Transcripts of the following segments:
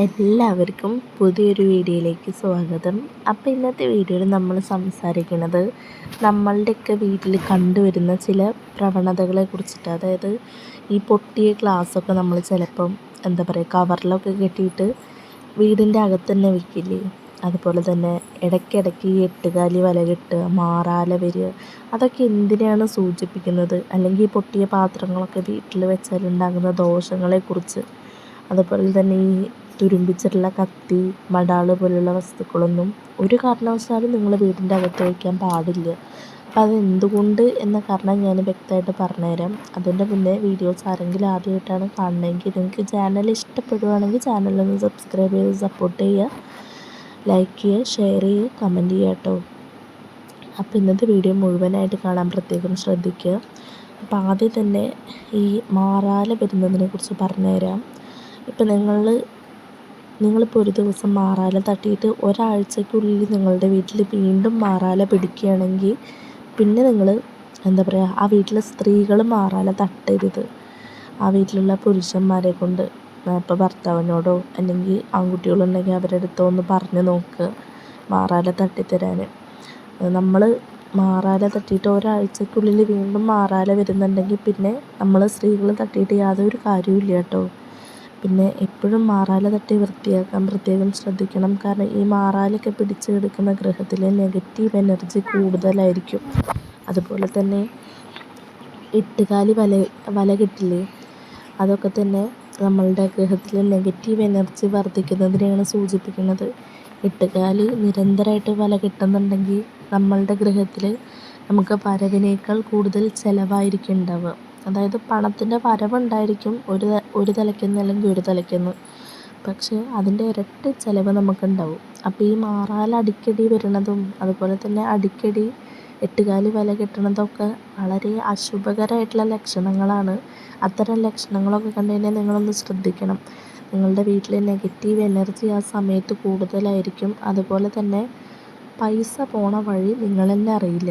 എല്ലാവർക്കും പുതിയൊരു വീഡിയോയിലേക്ക് സ്വാഗതം. അപ്പോൾ ഇന്നത്തെ വീഡിയോയിൽ നമ്മൾ സംസാരിക്കുന്നത് നമ്മളുടെയൊക്കെ വീട്ടിൽ കണ്ടുവരുന്ന ചില പ്രവണതകളെ കുറിച്ചിട്ട് അതായത് ഈ പൊട്ടിയ ഗ്ലാസ്സൊക്കെ നമ്മൾ ചിലപ്പം എന്താ പറയുക കവറിലൊക്കെ കെട്ടിയിട്ട് വീടിന്റെ അകത്ത് തന്നെ വെക്കില്ലേ? അതുപോലെ തന്നെ ഇടയ്ക്കിടയ്ക്ക് ഈ എട്ടുകാലി വല കെട്ടുക മാറാല വരിക അതൊക്കെ എന്തിനാണ് സൂചിപ്പിക്കുന്നത്? അല്ലെങ്കിൽ ഈ പൊട്ടിയ പാത്രങ്ങളൊക്കെ വീട്ടിൽ വെച്ചാലുണ്ടാകുന്ന ദോഷങ്ങളെക്കുറിച്ച്. അതുപോലെ തന്നെ ഈ തുരുമ്പിച്ചിട്ടുള്ള കത്തി മടാൾ പോലുള്ള വസ്തുക്കളൊന്നും ഒരു കാരണവശാലും നിങ്ങൾ വീടിന്റെ അകത്ത് വയ്ക്കാൻ പാടില്ല. അപ്പം അതെന്തുകൊണ്ട് എന്ന കാരണം ഞാൻ വ്യക്തമായിട്ട് പറഞ്ഞുതരാം. അതിന്റെ മുന്നേ വീഡിയോസ് ആരെങ്കിലും ആദ്യമായിട്ടാണ് കാണണമെങ്കിൽ നിങ്ങൾക്ക് ചാനൽ ഇഷ്ടപ്പെടുകയാണെങ്കിൽ ചാനലൊന്ന് സബ്സ്ക്രൈബ് ചെയ്ത് സപ്പോർട്ട് ചെയ്യുക. ലൈക്ക് ചെയ്യുക ഷെയർ ചെയ്യുക കമന്റ് ചെയ്യുക കേട്ടോ. അപ്പോൾ ഇന്നത്തെ വീഡിയോ മുഴുവനായിട്ട് കാണാൻ പ്രത്യേകം ശ്രദ്ധിക്കുക. അപ്പോൾ ആദ്യം തന്നെ ഈ മാറാല വരുന്നതിനെ കുറിച്ച് പറഞ്ഞുതരാം. ഇപ്പം നിങ്ങൾ നിങ്ങളിപ്പോൾ ഒരു ദിവസം മാറാല തട്ടിയിട്ട് ഒരാഴ്ചയ്ക്കുള്ളിൽ നിങ്ങളുടെ വീട്ടിൽ വീണ്ടും മാറാല പിടിക്കുകയാണെങ്കിൽ പിന്നെ നിങ്ങൾ എന്താ പറയുക ആ വീട്ടിലെ സ്ത്രീകൾ മാറാല തട്ടരുത്. ആ വീട്ടിലുള്ള പുരുഷന്മാരെ കൊണ്ട് ഇപ്പോൾ ഭർത്താവിനോടോ അല്ലെങ്കിൽ ആൺകുട്ടികളുണ്ടെങ്കിൽ അവരുടെ അടുത്തോ ഒന്ന് പറഞ്ഞ് നോക്കുക മാറാല തട്ടിത്തരാൻ. നമ്മൾ മാറാല തട്ടിയിട്ട് ഒരാഴ്ചക്കുള്ളിൽ വീണ്ടും മാറാല വരുന്നുണ്ടെങ്കിൽ പിന്നെ നമ്മൾ സ്ത്രീകൾ തട്ടിയിട്ട് യാതൊരു കാര്യവും ഇല്ല കേട്ടോ. പിന്നെ എപ്പോഴും മാറാല തട്ടി വൃത്തിയാക്കാൻ പ്രത്യേകം ശ്രദ്ധിക്കണം. കാരണം ഈ മാറാലൊക്കെ പിടിച്ചെടുക്കുന്ന ഗ്രഹത്തിൽ നെഗറ്റീവ് എനർജി കൂടുതലായിരിക്കും. അതുപോലെ തന്നെ എട്ടുകാലി വല വല കെട്ടില്ലേ? അതൊക്കെ തന്നെ നമ്മളുടെ ഗ്രഹത്തിലെ നെഗറ്റീവ് എനർജി വർദ്ധിക്കുന്നതിനെയാണ് സൂചിപ്പിക്കുന്നത്. എട്ടുകാലി നിരന്തരമായിട്ട് വല കെട്ടുന്നുണ്ടെങ്കിൽ നമ്മളുടെ ഗ്രഹത്തിൽ നമുക്ക് വരവിനേക്കാൾ കൂടുതൽ ചിലവായിരിക്കും ഉണ്ടാവുക. അതായത് പണത്തിന്റെ വരവുണ്ടായിരിക്കും ഒരു ഒരു തലയ്ക്കുന്ന് അല്ലെങ്കിൽ ഒരു തലയ്ക്കുന്ന്. പക്ഷേ അതിന്റെ ഇരട്ടി ചിലവ് നമുക്കുണ്ടാവും. അപ്പോൾ ഈ മാറാൽ അടിക്കടി വരുന്നതും അതുപോലെ തന്നെ അടിക്കടി എട്ടുകാലി വല കെട്ടണതൊക്കെ വളരെ അശുഭകരമായിട്ടുള്ള ലക്ഷണങ്ങളാണ്. അത്തരം ലക്ഷണങ്ങളൊക്കെ കണ്ടു കഴിഞ്ഞാൽ നിങ്ങളൊന്ന് ശ്രദ്ധിക്കണം. നിങ്ങളുടെ വീട്ടിലെ നെഗറ്റീവ് എനർജി ആ സമയത്ത് കൂടുതലായിരിക്കും. അതുപോലെ തന്നെ പൈസ പോണ വഴി നിങ്ങൾ തന്നെ അറിയില്ല.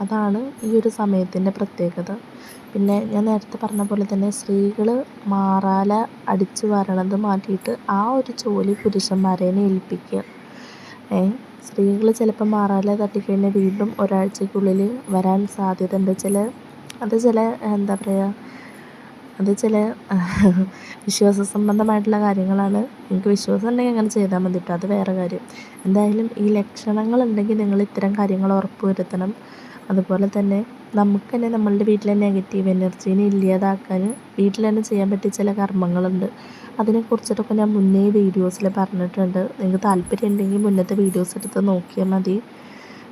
അതാണ് ഈ ഒരു സമയത്തിന്റെ പ്രത്യേകത. പിന്നെ ഞാൻ നേരത്തെ പറഞ്ഞ പോലെ തന്നെ സ്ത്രീകൾ മാറാല അടിച്ചു വാരണത് മാറ്റിയിട്ട് ആ ഒരു ജോലി പുരുഷന്മാരെ ഏൽപ്പിക്കുക. ഏ സ്ത്രീകൾ ചിലപ്പോൾ മാറാല തട്ടിക്കഴിഞ്ഞാൽ വീണ്ടും ഒരാഴ്ചക്കുള്ളിൽ വരാൻ സാധ്യത ഉണ്ട് ചില അത് ചില എന്താ പറയുക അത് ചില വിശ്വാസ സംബന്ധമായിട്ടുള്ള കാര്യങ്ങളാണ്. നിങ്ങൾക്ക് വിശ്വാസം ഉണ്ടെങ്കിൽ അങ്ങനെ ചെയ്താൽ മതി കേട്ടോ അത് വേറെ കാര്യം. എന്തായാലും ഈ ലക്ഷണങ്ങളുണ്ടെങ്കിൽ നിങ്ങൾ ഇത്തരം കാര്യങ്ങൾ ഉറപ്പ് വരുത്തണം. അതുപോലെ തന്നെ നമുക്ക് തന്നെ നമ്മളുടെ വീട്ടിലെ നെഗറ്റീവ് എനർജീനെ ഇല്ലാതാക്കാൻ വീട്ടിൽ തന്നെ ചെയ്യാൻ പറ്റിയ ചില കർമ്മങ്ങളുണ്ട്. അതിനെക്കുറിച്ചിട്ടൊക്കെ ഞാൻ മുന്നേ വീഡിയോസിൽ പറഞ്ഞിട്ടുണ്ട്. നിങ്ങൾക്ക് താല്പര്യം ഉണ്ടെങ്കിൽ മുന്നത്തെ വീഡിയോസ് എടുത്ത് നോക്കിയാൽ മതി.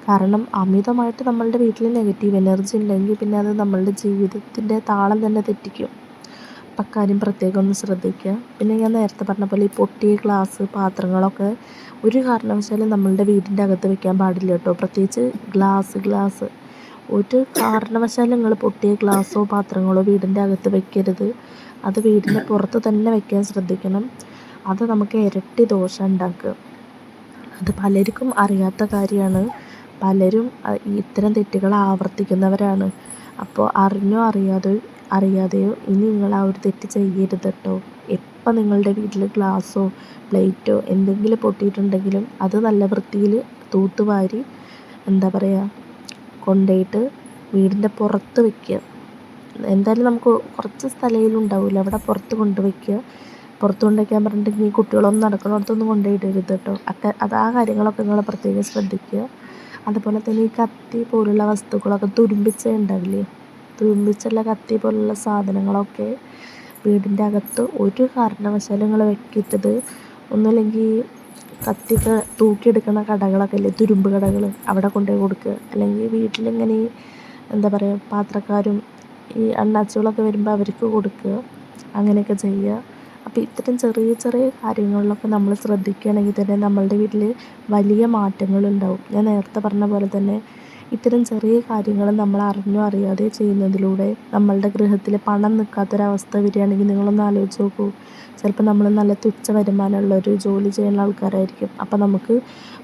കാരണം അമിതമായിട്ട് നമ്മളുടെ വീട്ടിൽ നെഗറ്റീവ് എനർജി ഉണ്ടെങ്കിൽ പിന്നെ അത് നമ്മളുടെ ജീവിതത്തിന്റെ താളം തന്നെ തെറ്റിക്കും. അപ്പം അക്കാര്യം പ്രത്യേകം ഒന്ന് ശ്രദ്ധിക്കുക. പിന്നെ ഞാൻ നേരത്തെ പറഞ്ഞ പോലെ ഈ പൊട്ടിയ ഗ്ലാസ് പാത്രങ്ങളൊക്കെ ഒരു കാരണവശാലും നമ്മളുടെ വീടിന്റെ അകത്ത് വെക്കാൻ പാടില്ല കേട്ടോ. പ്രത്യേകിച്ച് ഗ്ലാസ് ഗ്ലാസ് ഒരു കാരണവശാലും നിങ്ങൾ പൊട്ടിയ ഗ്ലാസ്സോ പാത്രങ്ങളോ വീടിന്റെ അകത്ത് വെക്കരുത്. അത് വീടിന്റെ പുറത്ത് തന്നെ വെക്കാൻ ശ്രദ്ധിക്കണം. അത് നമുക്ക് ഇരട്ടി ദോഷം ഉണ്ടാക്കുക. അത് പലർക്കും അറിയാത്ത കാര്യമാണ്. പലരും ഇത്തരം തെറ്റുകൾ ആവർത്തിക്കുന്നവരാണ്. അപ്പോൾ അറിഞ്ഞോ അറിയാതെ അറിയാതെയോ ഇനി നിങ്ങൾ ആ ഒരു തെറ്റ് ചെയ്യരുത് കേട്ടോ എപ്പോൾ നിങ്ങളുടെ വീട്ടിൽ ഗ്ലാസ്സോ പ്ലേറ്റോ എന്തെങ്കിലും പൊട്ടിയിട്ടുണ്ടെങ്കിലും അത് നല്ല വൃത്തിയിൽ തൂത്തുവാരി എന്താ പറയുക കൊണ്ടുപോയിട്ട് വീടിന്റെ പുറത്ത് വയ്ക്കുക എന്തായാലും നമുക്ക് കുറച്ച് സ്ഥലമേലും ഉണ്ടാവില്ല അവിടെ പുറത്ത് കൊണ്ട് വയ്ക്കുക പുറത്ത് കൊണ്ടുവയ്ക്കാൻ പറഞ്ഞിട്ടുണ്ടെങ്കിൽ ഈ കുട്ടികളൊന്നും നടക്കുന്നിടത്തൊന്നും കൊണ്ടുപോയിടരുത് കേട്ടോ അക്ക അത് ആ കാര്യങ്ങളൊക്കെ നിങ്ങൾ പ്രത്യേകം ശ്രദ്ധിക്കുക അതുപോലെ തന്നെ ഈ കത്തി പോലുള്ള വസ്തുക്കളൊക്കെ തുരുമ്പിച്ചേ ഉണ്ടാവില്ലേ? തുരുമ്പിച്ചുള്ള കത്തി പോലുള്ള സാധനങ്ങളൊക്കെ വീടിന്റെ അകത്ത് ഒരു കാരണവശാലും നിങ്ങൾ വെക്കരുത്. ഒന്നുമില്ലെങ്കിൽ കത്തിയൊക്കെ തൂക്കിയെടുക്കുന്ന കടകളൊക്കെ ഇല്ലേ? തുരുമ്പ് കടകൾ അവിടെ കൊണ്ടുപോയി കൊടുക്കുക. അല്ലെങ്കിൽ വീട്ടിലിങ്ങനെ എന്താ പറയുക പാത്രക്കാരും ഈ അണ്ണാച്ചുകളൊക്കെ വരുമ്പോൾ അവർക്ക് കൊടുക്കുക. അങ്ങനെയൊക്കെ ചെയ്യുക. അപ്പോൾ ഇത്തരം ചെറിയ ചെറിയ കാര്യങ്ങളിലൊക്കെ നമ്മൾ ശ്രദ്ധിക്കുകയാണെങ്കിൽ തന്നെ നമ്മളുടെ വീട്ടിൽ വലിയ മാറ്റങ്ങളുണ്ടാവും. ഞാൻ നേരത്തെ പറഞ്ഞ പോലെ തന്നെ ഇത്തരം ചെറിയ കാര്യങ്ങൾ നമ്മൾ അറിഞ്ഞോ അറിയാതെ ചെയ്യുന്നതിലൂടെ നമ്മളുടെ ഗൃഹത്തിൽ പണം നിൽക്കാത്തൊരവസ്ഥ വരികയാണെങ്കിൽ നിങ്ങളൊന്ന് ആലോചിച്ച് നോക്കൂ. ചിലപ്പോൾ നമ്മൾ നല്ല തുച്ഛ വരുമാനമുള്ള ഒരു ജോലി ചെയ്യുന്ന ആൾക്കാരായിരിക്കും. അപ്പോൾ നമുക്ക്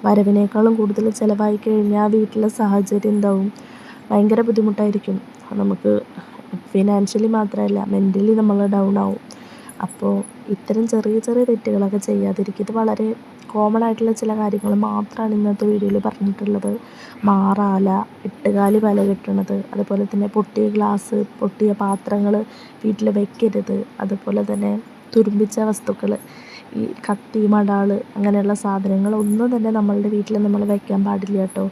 വരവിനേക്കാളും കൂടുതൽ ചിലവായി കഴിഞ്ഞാൽ ആ വീട്ടിലെ സാഹചര്യം എന്താവും? ഭയങ്കര ബുദ്ധിമുട്ടായിരിക്കും. നമുക്ക് ഫിനാൻഷ്യലി മാത്രമല്ല മെന്റലി നമ്മൾ ഡൗൺ ആവും. അപ്പോൾ ഇത്തരം ചെറിയ ചെറിയ തെറ്റുകളൊക്കെ ചെയ്യാതിരിക്കുക ഇത് വളരെ കോമൺ ആയിട്ടുള്ള ചില കാര്യങ്ങൾ മാത്രമാണ് ഇന്നത്തെ വീഡിയോയിൽ പറഞ്ഞിട്ടുള്ളത്. മാറാല എട്ടുകാലി വല കെട്ടണത് അതുപോലെ തന്നെ പൊട്ടിയ ഗ്ലാസ് പൊട്ടിയ പാത്രങ്ങൾ വീട്ടിൽ വെക്കരുത് അതുപോലെ തന്നെ തുരുമ്പിച്ച വസ്തുക്കൾ ഈ കത്തി മടാൾ അങ്ങനെയുള്ള സാധനങ്ങളൊന്നും തന്നെ നമ്മളുടെ വീട്ടിൽ നമ്മൾ വെക്കാൻ പാടില്ല കേട്ടോ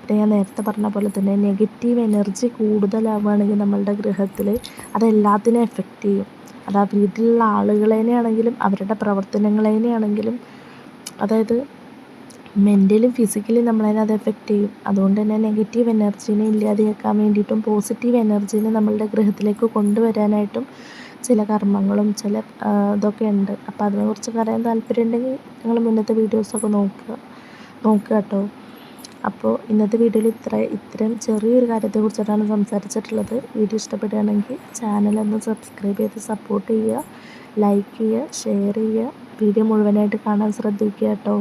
പിന്നെ ഞാൻ നേരത്തെ പറഞ്ഞ പോലെ തന്നെ നെഗറ്റീവ് എനർജി കൂടുതലാവുകയാണെങ്കിൽ നമ്മളുടെ ഗൃഹത്തിൽ അതെല്ലാത്തിനും എഫക്റ്റ് ചെയ്യും. അതാ ആ വീട്ടിലുള്ള ആളുകളേനെയാണെങ്കിലും അവരുടെ പ്രവർത്തനങ്ങളേനെയാണെങ്കിലും അതായത് മെന്റലും ഫിസിക്കലിയും നമ്മളതിനെ അത് എഫക്റ്റ് ചെയ്യും. അതുകൊണ്ട് തന്നെ നെഗറ്റീവ് എനർജീനെ ഇല്ലാതെയാക്കാൻ വേണ്ടിയിട്ടും പോസിറ്റീവ് എനർജീനെ നമ്മളുടെ ഗൃഹത്തിലേക്ക് കൊണ്ടുവരാനായിട്ടും ചില കർമ്മങ്ങളും ചില ഇതൊക്കെ ഉണ്ട്. അപ്പോൾ അതിനെക്കുറിച്ച് പറയാൻ താല്പര്യം ഉണ്ടെങ്കിൽ നിങ്ങൾ മുന്നത്തെ വീഡിയോസൊക്കെ നോക്കുക. നോക്കുക കേട്ടോ. അപ്പോൾ ഇന്നത്തെ വീഡിയോയിൽ ഇത്ര ഇത്രയും ചെറിയൊരു കാര്യത്തെക്കുറിച്ചിട്ടാണ് സംസാരിച്ചിട്ടുള്ളത്. വീഡിയോ ഇഷ്ടപ്പെടുകയാണെങ്കിൽ ചാനലൊന്ന് സബ്സ്ക്രൈബ് ചെയ്ത് സപ്പോർട്ട് ചെയ്യുക. ലൈക്ക് ചെയ്യുക ഷെയർ ചെയ്യുക. വീഡിയോ മുഴുവനായിട്ട് കാണാൻ ശ്രദ്ധിക്കുക കേട്ടോ.